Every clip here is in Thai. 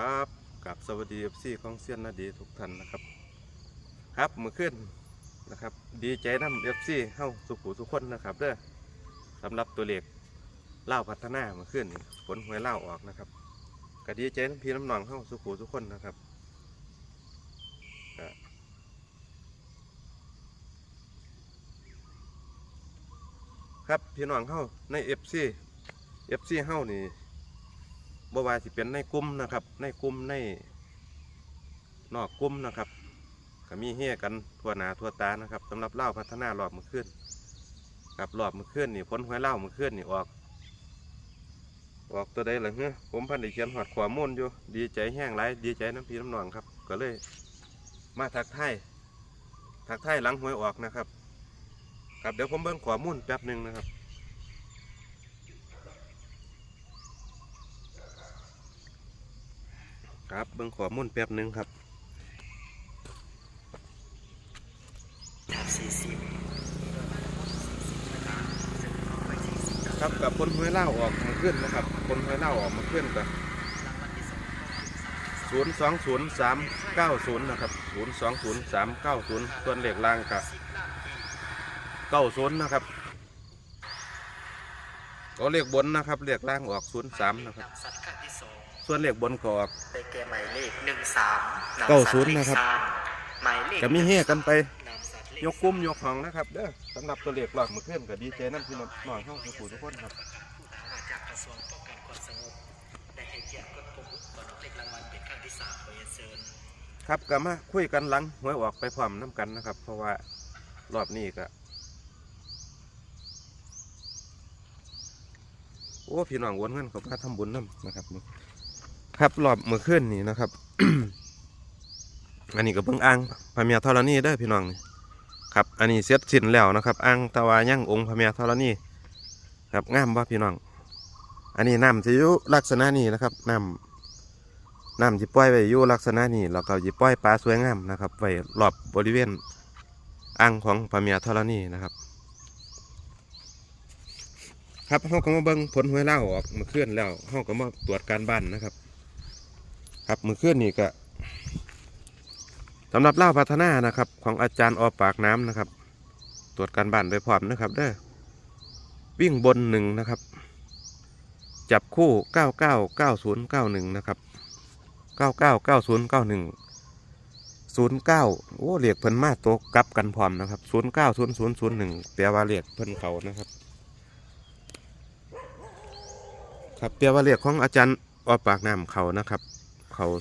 ครับกับสวัสดีเอฟซีของเซียนนาดีทุกท่านนะครับ ครับมือขึ้นนะครับ ดีใจน้ำเอฟซีเข้าสุขุทุกคนนะครับเด้อสำหรับตัวเลขเล่าพัฒนามือขึ้นผลหวยเล่าออกนะครับก็ดีใจน้ำพี่น้ำนองเข้าสุขุทุกคนนะครับครับพี่น้องเข้าในเอฟซีเอฟซีเข้านี่ บ่ว่าสิเป็นในกลุ่มนะครับ ในกลุ่มในนอกกลุ่มนะครับก็มีเฮกันทั่วหนาทั่วตานะครับสำหรับเล่าพัฒนารอบมือขึ้นกับรอบมือขึ้นนี่พ้นหวยเล่ามือขึ้นนี่ออก ออกตัวใดล่ะเฮ้ยผมพันได้เขียนหอดขวามุ่นอยู่ ดีใจแห้งไรดีใจน้ำพีน้ำนองครับ ก็เลย มาทักไทยทักไทยหลังหวยออกนะครับครับเดี๋ยวผมเบิ่งขวามุ่นแป๊บหนึ่งนะครับ ครับเบิ่งขอมุ่นแป๊บหนึงครับครับสี่สิบครับกับคนห้วยเล่าออกมาขึ้นนะครับคนห้วยเล่าออกมาขึ้นกับศูนย์สองศูนย์สามเก้าศูนย์นะครับศูนย์สองศูนย์สามเก้าศูนย์ส่วนเลขล่างกับเก้าศูนย์นะครับก็เลขบนนะครับเลขล่างออกศูนย์สามนะครับ สัตว์ขั้นที่สองส่วนเลขบนก็ออก ได้แก่หมายเลขหนึ่งสามเก้าศูนย์นะครับ หมายเลขจะมีเฮกันไปนำสัตว์เลขยกกุ้มยกห้องนะครับเด้อสำหรับตัวเลขหลอดมาขึ้นกับดีเจน้ำพี่น้องน้องเข้าสู่ทุกคนครับผู้ทหารจากกระทรวงป้องกันความสงบได้ให้เกียรติกดปุ่มก่อนออกเลขรางวัลเป็นครั้งที่สามขอเรียนเชิญ ครับก็มาคุยกันหลังหวยออกไปพร้อมน้ำกันนะครับ เพราะว่ารอบนี้ก็โอ้พี่น้องวนเงินเขามาทำบุญน้ำนะครับ ครับรอบเมื่อคืนนี่นะครับ อันนี้ก็เพิ่งอ่างพระเมียธรณีเด้พี่น้องนี่ครับ อันนี้เสร็จสิ้นแล้วนะครับอ่างตะวายังองค์พระเมียธรณีครับงามบ่พี่น้อง อันนี้น้ำจะอยู่ลักษณะนี้นะครับน้ำน้ำจะปล่อยไว้อยู่ลักษณะนี้แล้วก็จะปล่อยปลาสวยงามนะครับไว้รอบบริเวณอ่างของพระเมียธรณีนะครับครับเขาก็มาเบิ่งผลหวยเล่าออกเมื่อคืนแล้วเขาก็มาตรวจการบ้านนะครับ ครับมื่อคืนนี่ก็สำหรับเล่าพัฒนานะครับ ของอาจารย์ออปากน้ำนะครับ ตรวจการบ้านโดยพร้อมนะครับเด้อวิ่งบนหนึ่งนะครับ จับคู่เก้าเก้าเก้าศูนย์เก้าหนึ่งนะครับเก้าเก้าเก้าศูนย์เก้าหนึ่งศูนย์เก้าโอ้เรียกเพิ่นมาตัวกลับกันพร้อมนะครับศูนย์เก้าศูนย์ศูนย์ศูนย์หนึ่งแปลว่าเรียกเพิ่นเขานะครับ ครับแปลว่าเรียกของอาจารย์ออปากน้ำเขานะครับ เขา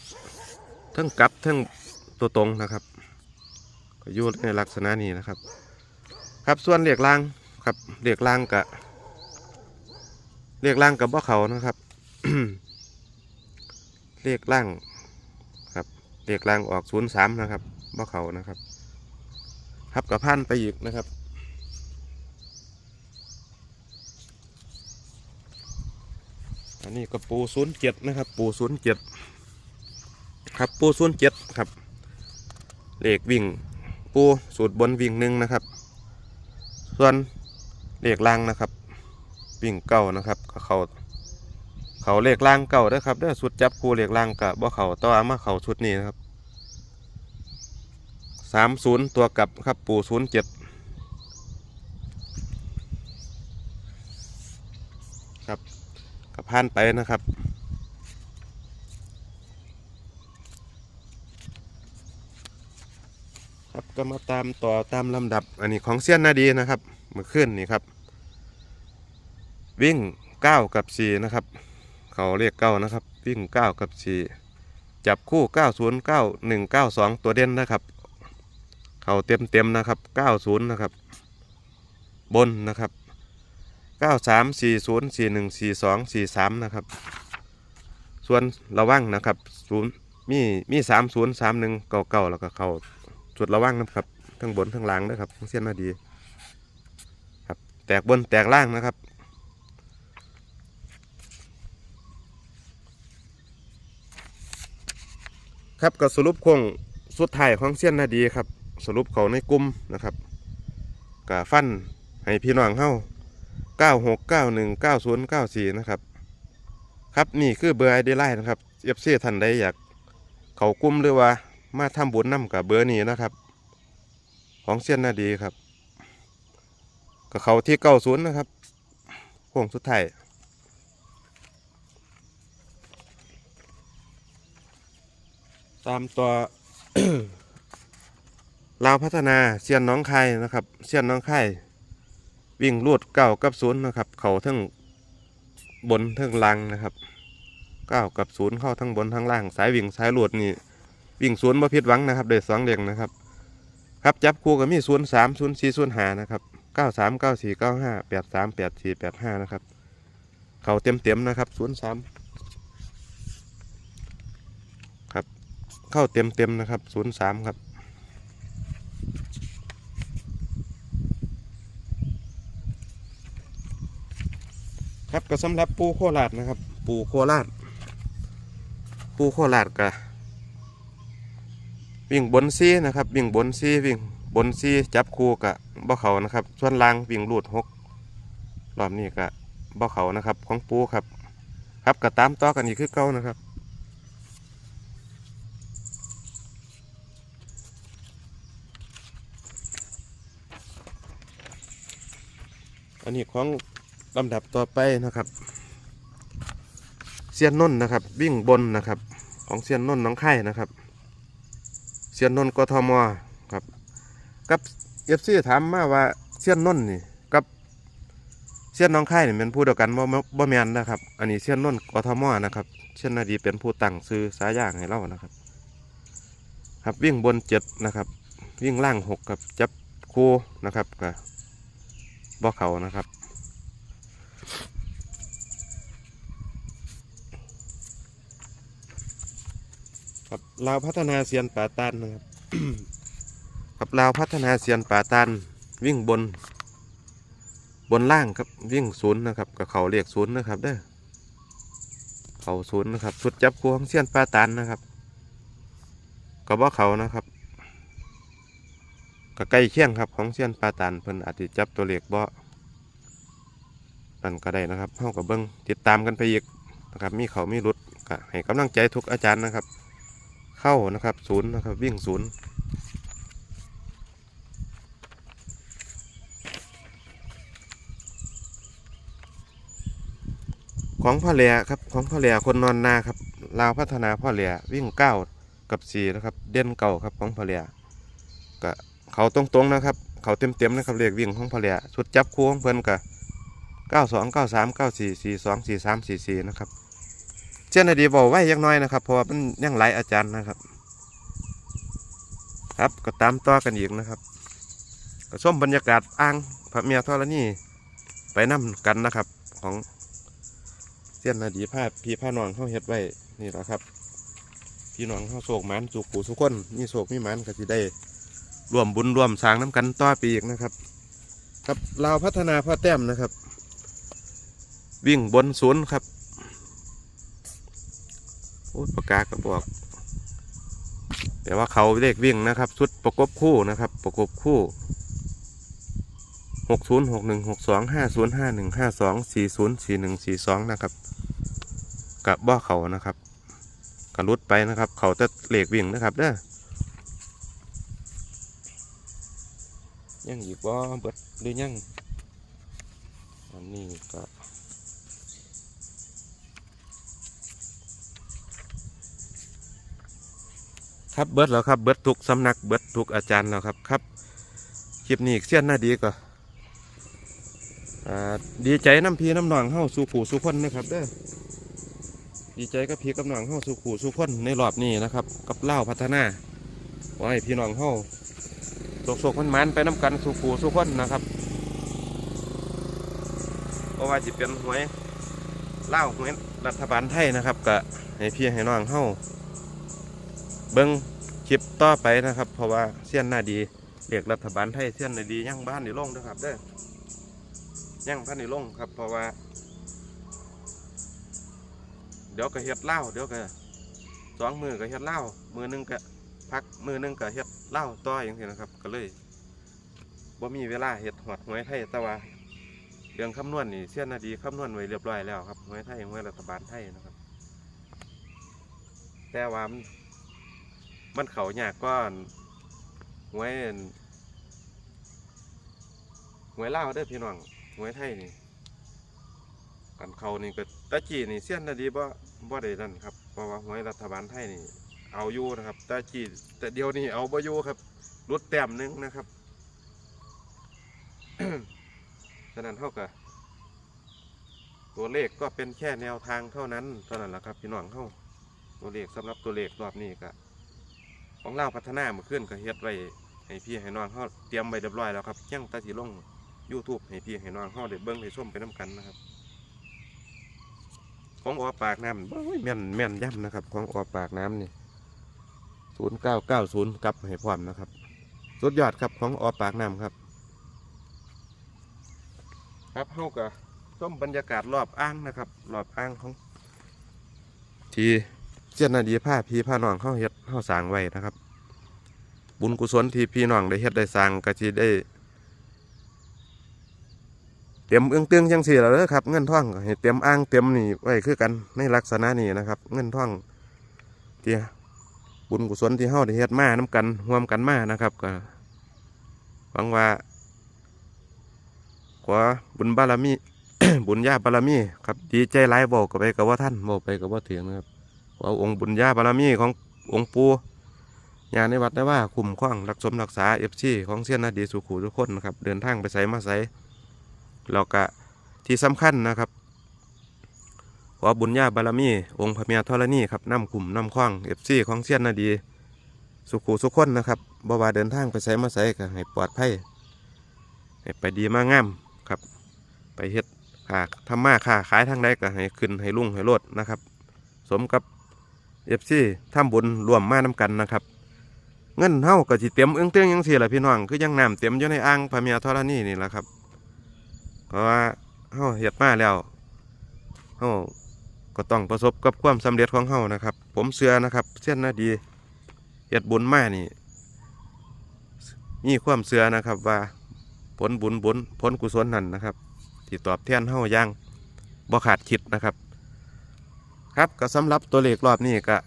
ทั้งกลับทั้งตัวตรงนะครับก็ยู่ในลักษณะนี้นะครับ ครับส่วนเรียกล่างครับเรียกล่างกับเรียกล่างกับว่าเขานะครับเลขล่างครับเลขล่างออกศูนย์สามนะครับบ่เขานะครับ ครับกับพันไปอีกนะครับอันนี้ก็ปูศูนย์เจ็ดนะครับ ปูศูนย์เจ็ด ครับปูศูนเจ็ดครับเลขวิ่งปูสูตรบนวิ่งหนึ่งนะครับ ส่วนเลขล่างนะครับวิ่งเก้านะครับเขาเขาเลขล่างเก่าเด้อครับเด้อสุดจับคู่เลขล่างกับบ่เขาตัวามาเขาชุดนี้นะครับสามศูนย์ตัวกลับครับปูศูนย์เจ็ดครับกับผ่านไปนะครับ ครับก็มาตามต่อตามลำดับ อันนี้ของเซียนนาดีนะครับเมื่อคืนนี่ครับ วิ่งเก้ากับสี่นะครับ เขาเรียกเก้านะครับ วิ่งเก้ากับสี่จับคู่เก้าศูนย์เก้าหนึ่งเก้าสองตัวเด่นนะครับ เขาเต็มเต็มนะครับเก้าศูนย์นะครับ บนนะครับเก้าสามสี่ศูนย์สี่หนึ่งสี่สองสี่สามนะครับ ส่วนระวังนะครับศูนย์มีมีสามศูนย์สามหนึ่งเก้าเก้าแล้วก็เขา จุดระวังนะครับทั้งบนทั้งล่างนะครับทั้งเส้นนาดี ครับ แตกบนแตกล่างนะครับครับก็สรุปคงสุดท้ายของเส้นนาดีครับ สรุปเขาในกลุ่มนะครับกะฟันให้พี่น้องเฮา96919094 นะครับ ครับนี่คือเบอร์ไอเดไลน์นะครับเอฟซีท่านใดอยาก เขากลุ้มหรือว่า มาทำบุญนํกับเบอร์นี้นะครับ ของเซียนนาดีครับก็เขาที่เก้าศูนย์นะครับโค้งสุดท้ายตามตัวลาวพัฒนาเซียนน้องไข่นะครับเซียนน้องไข่วิ่งรูดเก้ากับศูนย์นะครับ เขาทั้งบนทั้งล่างนะครับเก้ากับศูนย์เข้าทั้งบนทั้งล่าง สายวิ่งสายรูดนี่ วิ่งศูนย์บ่ผิดหวังนะครับเดือสองเด้งนะครับ ครับจับคู่ก็มีศูนสามศูนสี่ศูนหานะครับเก้าสามเก้าสี่เก้าห้าแปดสามแปดสี่แปดห้านะครับ เขาเต็มเต็มนะครับศูนสามครับ เข้าเต็มเต็มนะครับศูนสามครับครับก็สำหรับปูโคราชนะครับ ปูโคราชปูโคราชก็ วิ่งบนซีนะครับ วิ่งบนซีวิ่งบนซีจับคู่กับบ่เขานะครับ ส่วนล่างวิ่งรูดหกรอบนี้ก็บ่เขานะครับ ของปูครับ ครับก็ตามต่อกันอีกคือเก่านะครับอันนี้ของลำดับต่อไปนะครับเซียนนนนะครับ วิ่งบนนะครับ ของเซียนนนน้องไข่นะครับ เซียนนนกทมครับ กับเอฟซีถามมาว่าเซียนนนนี่กับเซียนน้องไข่นี่เป็นผู้เดียวกันบ่บ่แมนนะครับ อันนี้เซียนนนกทมนะครับเช่นนาดีเป็นผู้ตั้งซื้อสายย่างให้เรานะครับ ครับวิ่งบนเจ็ดนะครับ วิ่งล่างหกกับจับคู่นะครับกับบ่อเขานะครับ ครับ ลาวพัฒนาเซียนป่าตันนะครับครับลาวพัฒนาเซียนป่าตันวิ่งบน บนล่างครับวิ่งศูนย์นะครับกับเขาเรียกศูนย์นะครับเด้อเขาศูนย์นะครับสุดจับคู่ของเซียนป่าตันนะครับก็บ่เขานะครับก็ใกล้เคียงครับของเซียนป่าตันเพิ่นอาจจะจับตัวเลขบ่นั่นก็ได้นะครับเท่ากับเบิ้งติดตามกันไปอีกนะครับมีเขามีรุดก็ให้กำลังใจทุกอาจารย์นะครับ เข้านะครับศูนย์นะครับวิ่งศูนย์ของพ่อเหลียครับของพ่อเหลียคนนอนนาครับลาวพัฒนาพ่อเหลียวิ่งเก้ากับสี่นะครับ เด่นเก่าครับของพ่อเหลียก็เขาตรงๆนะครับ เขาเต็มๆนะครับเรียกวิ่งของพ่อเหลียชุดจับคู่ของเพิ่อนกับเก้าสองเก้าสามเก้าสี่สี่สองสี่สามสี่สี่นะครับ เจ้าหน้าที่บอกไว้ยังน้อยนะครับ เพราะว่ามันยังหลายอาจารย์นะครับ ครับก็ตามต่อกันอีกนะครับก็ชมบรรยากาศอ่างพระเมียธรณีไปนํกันนะครับ ของเส้นนาดีภาพพี่ผ้านองเข้าเฮ็ดไว้นี่แหละครับพี่น้องเข้าโศกหมันสุขผูสุขคนมีโศกมีหมันก็สิได้รวมบุญรวมสร้างน้ำกันต่อปีอีกนะครับ ครับลาพัฒนาพ่อแต้มนะครับ วิ่งบนศูนย์ครับ โอ้ประกาศก็บอก แต่ว่าเขาเลขวิ่งนะครับชุดประกบคู่นะครับ ประกบคู่หกศูนย์หกหนึ่งหกสองห้าศูนย์ห้าหนึ่งห้าสองสี่ศูนย์สี่หนึ่งสี่สองนะครับกับบ่เขานะครับกระลุดไปนะครับ เขาจะเลขวิ่งนะครับเด้อยังอีกบ่เบิดหรือยังอันนี้ก็ ครับเบิดแล้วครับเบิร์ดทุกสำนักเบิร์ดทุกอาจารย์แล้วครับครับคลิปนี้เสี้ยนหน้าดีก็อ่าดีใจน้ำพีน้ำหนองเข้าสู่ขู่สู่คนนะครับเด้อดีใจกับพีกับน้องเข้าสู่ขู่สู่คนในรอบนี้นะครับ กับเล่าพัฒนาขอให้พี่น้องเข้าโศกๆมันมันไปน้ำกันสู่ขู่สู่คนนะครับเพราะว่าจิเป็นหวยเล่าหวยรัฐบาลไทยนะครับก็ให้พี่ให้น้องเข้าเบิ้ง คลิปต่อไปนะครับ เพราะว่าเสี้ยนหน้าดีเรียกรัฐบาลไทยเสี้ยนหน้าดีย่างบ้านนี่ลงนะครับเด้อย่างพันนี่ลงครับ เพราะว่า เดี๋ยวก็เฮ็ดเหล้าเดี๋ยวก็สองมือก็เฮ็ดเหล้ามือหนึงก็พักมือหนึงก็เฮ็ดเหล้าต่ออย่างนี้นะครับ ก็เลยบ่มีเวลาเฮ็ดหอดหวยไทยแต่ว่าเรื่องคำนวณนี่เสี้ยนหน้าดีคำนวณไว้เรียบร้อยแล้วครับหวยไทยหวยรัฐบาลไทยนะครับ แต่ว่ามัน มันเขายากก็หวยหวยเล่าวเด้อพี่น้องหวยไทยนี่กันเขานี่ก็ตะกี้นี่เสี้ยนนาดีบ่บ่ได้นั่นครับเพราะว่าหวยรัฐบาลไทยนี่ เอาอยู่นะครับตะกี้แต่เดียวนี้เอาบ่อยู่ครับลดแต้มหนึงนะครับ ฉะนั้นเท่ากับตัวเลขก็เป็นแค่แนวทางเท่านั้นเท่านั้นแหละครับพี่น้องเข้าตัวเลขสำหรับตัวเลขรอบนี้ก็ ของเราพัฒนาเมื่อขึ้นก็เฮ็ดไว้ให้พี่ให้น้องเขาเตรียมไว้เรียบร้อยแล้วครับยังตาสิลง YouTube ให้พี่ให้น้องเขาได้เบิ่งได้ชมไปน้กันนะครับ ของออปากน้ำเบ้ยแม่นแม่นย่ำนะครับ ของออปากน้ำนี่ศูนย์เก้าเก้าศูนย์กลับให้พร้อมนะครับสุดยอดครับของออปากน้ำครับ ครับเฮาก็ชมบรรยากาศรอบอ่างนะครับรอบอ่างของ ที่ เสียนนาดีผ้าพี่ผ้าน้องเข้าเฮ็ดเข้าสางไว้นะครับ บุญกุศลที่พี่น้องได้เฮ็ดได้สางก็สิได้เตรียมเอื้องเตืองจังสี่แล้วเด้อครับ เงินท่องก็ให้เตรียมอ่างเตรียมนี่ไว้คือกันในลักษณะนี้นะครับ เงินท่องที่บุญกุศลที่เฮาได้เฮ็ดมาน้กันร่วมกันมานะครับก็หวังว่าขอบุญบารมีบุญญาบารมีครับดีใจหลายบอกกับไปกับว่าท่านบอกไปกับว่าเถึงนะครับ ขอองค์บุญญาบารมีขององค์ปูญาในวัดได้ว่าคุ้มครองรักสมรักษาเอฟซีของเสี้ยนนาดีสุขูทุกคนนะครับ เดินทางไปใส่มาใส่แล้วก็ที่สำคัญนะครับขอบุญญาบารมีองค์พระเมียธรณีครับนำกลุ่มนำคล้องเอฟซีของเสี้ยนนาดี สุขูสุขคนนะครับบ่าวาเดินทางไปใส่มาใส่ก็ให้ปลอดภัยให้ไปดีมากงามครับ ไปเฮ็ดค้าทำมาค้าขายทางใดก็ให้ขึ้นให้รุ่งให้โลดนะครับ สมกับ เอฟซีทำบุญรวมมาน้กันนะครับ เงินเฮาก็สิเต็มเอื้องเตื้องยังสี่แหละพี่น้องคือยังน้ำเต็มอยู่ในอ่างพระเมียธรณีนี่แหละครับเพราะว่าเฮาเฮ็ดมาแล้วเฮาก็ต้องประสบกับความสำเร็จของเฮานะครับ ผมเชื่อนะครับเส้นนาดีเฮ็ดบุญมานี่มีความเชื่อนะครับว่าผลบุญบุญผลกุศลนั่นนะครับ ที่ตอบแทนเฮาอย่างบ่ขาดคิดนะครับ ครับก็สำหรับตัวเลขรอบนี้ก็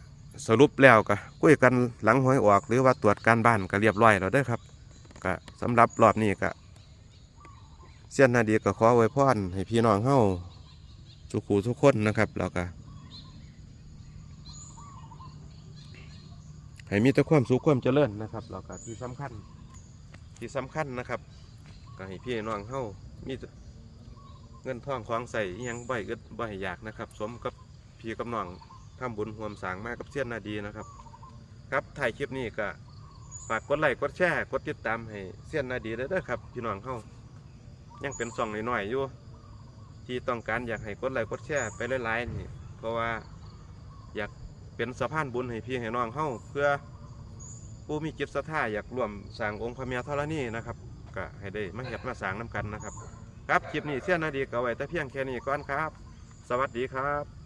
สรุปแล้วก็คุยกันหลังหวยออก หรือว่าตรวจการบ้านก็เรียบร้อยแล้วเด้อครับก็สำหรับรอบนี้ก็เสี้ยนนาดีก็ขอไว้พรให้พี่น้องเฮาทุกคู่ทุกคนนะครับแล้วก็ให้มีแต่ความสุขความเจริญนะครับแล้วก็ที่สำคัญที่สำคัญนะครับก็ให้พี่น้องเฮามีเงินทองของใส่ยังใบอยอึดบ่อยอยากนะครับ สมกับ พี่กับน้องทำบุญห่วมสางมากกับเสี้ยนนาดีนะครับ ครับถ่ายคลิปนี้ก็ฝากกดไลค์กดแชร์กดติดตามให้เสี้ยนนาดีเด้อครับพี่น้องเฮายังเป็นส่องหน้อยๆอยู่ที่ต้องการอยากให้กดไลค์กดแชร์ไปหลายๆนี่เพราะว่าอยากเป็นสะพานบุญให้พี่ให้น้องเฮาเพื่อผู้มีจิตศรัทธาอยากร่วมสร้างองค์พระเมียธรณีนะครับก็ให้ได้มาเห็ดมาสร้างน้ำกันนะครับ ครับคลิปนี้เสี้ยนนาดีก็ไว้แต่เพียงแค่นี้ก่อนครับ สวัสดีครับ